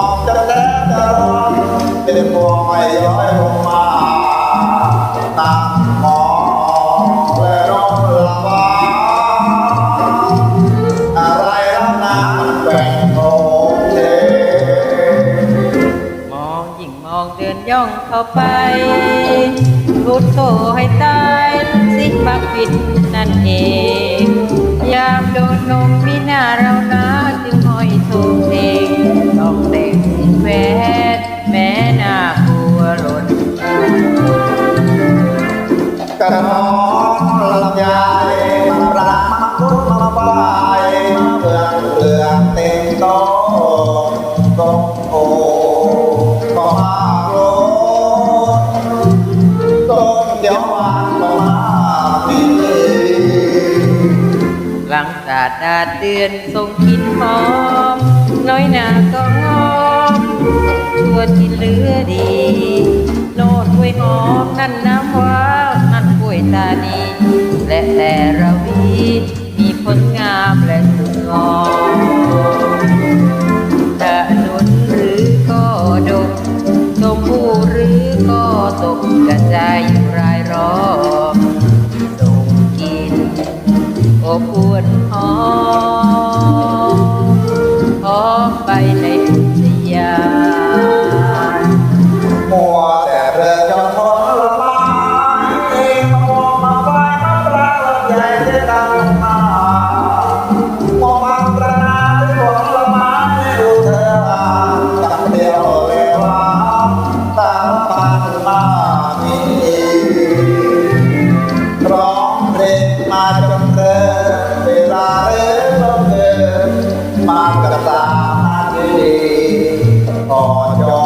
องจะแล้จะร้อนเป็นพวงไม่ย้อยลงมาตามมองและร้องละวาอะไรล้วนะมันแบ่งโอเคมองยิ่งมองเดินย่องเข้าไปรุดโตให้ตายสิบักปิดนั่นเอง ยามโดนนมมีหน้าเรานะจึงห้อยถูก ลำไยมาปรางมาคุดมาบายมาเปลือกเปลือกเต็มโต๊ะก็โอ้ก็มาโลต้นเดียววานก็มาปีหลังสาดดาดเดือนทรงกินหอม น้อยหนาก็งอมตัวที่เหลือดี โนดกล้วยหอมนั่นน้ำ และแต่ระวีมีผลงามและสุดงอ มีร้องเพลงมาจำเริญเวลาเริ่มเริ่มมากระตามาดีพอจอ